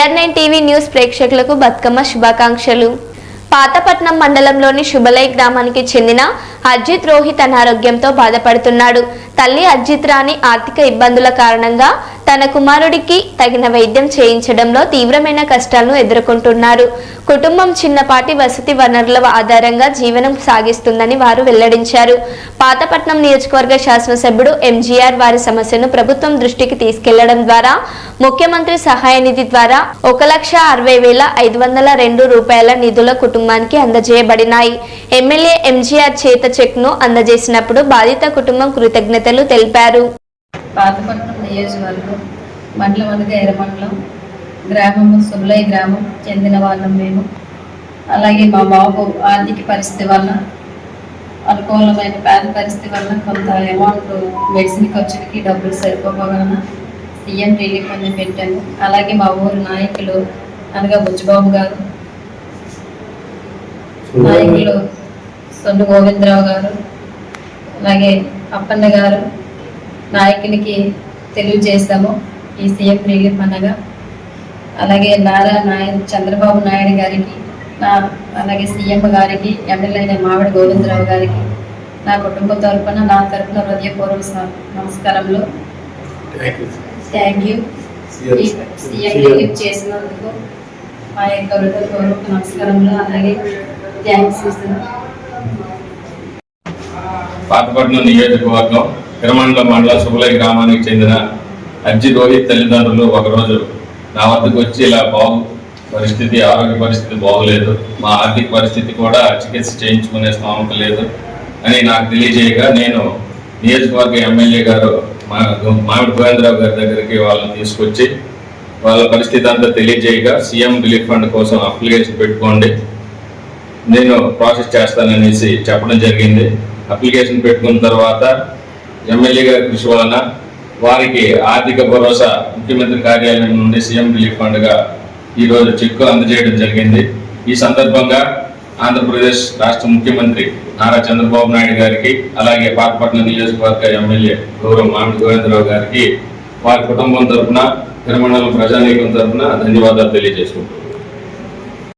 AR nine TV news ప్రేక్షకులకు బతుకమ్మ శుభాకాంక్షలు. పాతపట్నం మండలంలోని శుభలై గ్రామానికి చెందిన అర్జిత్ రోహిత్ అనారోగ్యంతో బాధపడుతున్నాడు. తల్లి అర్జిత్ రాణి ఆర్థిక ఇబ్బందుల కారణంగా తన కుమారుడికి తగిన వైద్యం చేయించడంలో తీవ్రమైన కష్టాలను ఎదుర్కొంటున్నారు. కుటుంబం చిన్నపాటి వసతి వనరుల ఆధారంగా జీవనం సాగిస్తుందని వారు వెల్లడించారు. పాతపట్నం నియోజకవర్గ శాసనసభ్యుడు ఎంజీఆర్ వారి సమస్యను ప్రభుత్వం దృష్టికి తీసుకెళ్ళడం ద్వారా ముఖ్యమంత్రి సహాయ నిధి ద్వారా ఒక లక్ష అరవై వేల ఐదు వందల రెండు రూపాయల నిధుల కుటుంబానికి అందజేయబడినాయి. ఎమ్మెల్యే ఎంజీఆర్ చేత చెక్ను అందజేసినప్పుడు బాధిత కుటుంబం కృతజ్ఞత కృతజ్ఞతలు తెలిపారు. పాతపట్నం నియోజకవర్గం మండలం అనగా ఎర్రమండలం. గ్రామము సుబ్లై గ్రామం చెందిన వాళ్ళం మేము. అలాగే మా బాబు ఆర్థిక పరిస్థితి వల్ల అనుకూలమైన పేద పరిస్థితి వల్ల కొంత అమౌంట్ మెడిసిన్ ఖర్చులకి డబ్బులు సరిపోవలన సీఎం రిలీఫ్ అని పెట్టాను. అలాగే మా ఊరు నాయకులు అనగా బుజ్జిబాబు గారు నాయకులు సొండు గోవిందరావు గారు అలాగే అప్పన్న గారు నాయకునికి తెలియజేశాము ఈ సీఎం రిలీఫ్ అనగా అలాగే నారా నాయుడు చంద్రబాబు నాయుడు గారికి నా అలాగే సీఎం గారికి ఎమ్మెల్యే మామిడి గోవిందరావు గారికి నా కుటుంబ తరపున నా తరపున హృదయపూర్వక నమస్కారములు. థ్యాంక్ యూ సీఎం రిలీఫ్ చేసినందుకు మా యొక్క హృదయపూర్వక నమస్కారములు. అలాగే థ్యాంక్స్ ఇస్తున్నాను పాతపట్నం నియోజకవర్గం కిరమండల మండల సుబలయ్య గ్రామానికి చెందిన అజ్జి రోహిత్ తల్లిదండ్రులు ఒకరోజు నా వద్దకు వచ్చి ఇలా బాగు పరిస్థితి ఆరోగ్య పరిస్థితి బాగోలేదు. మా ఆర్థిక పరిస్థితి కూడా చికిత్స చేయించుకునే స్థామత లేదు అని నాకు తెలియజేయగా నేను నియోజకవర్గ ఎమ్మెల్యే గారు మా మామిడి గోవిందరావు గారి దగ్గరికి వాళ్ళని తీసుకొచ్చి వాళ్ళ పరిస్థితి అంతా తెలియజేయగా సీఎం రిలీఫ్ ఫండ్ కోసం అప్లికేషన్ పెట్టుకోండి. నేను ప్రాసెస్ చేస్తాననేసి చెప్పడం జరిగింది. అప్లికేషన్ పెట్టుకున్న తర్వాత ఎమ్మెల్యే గారి కృషి వలన వారికి ఆర్థిక భరోసా ముఖ్యమంత్రి కార్యాలయం నుండి సీఎం రిలీఫ్ ఫండ్గా ఈరోజు చెక్కు అందజేయడం జరిగింది. ఈ సందర్భంగా ఆంధ్రప్రదేశ్ రాష్ట్ర ముఖ్యమంత్రి నారా చంద్రబాబు నాయుడు గారికి అలాగే పాతపట్నం నియోజకవర్గ ఎమ్మెల్యే గౌరవ మామిడి గోవిందరావు గారికి వారి కుటుంబం తరఫున తిరుమల ప్రజానీకం తరఫున ధన్యవాదాలు తెలియజేసుకుంటున్నాను.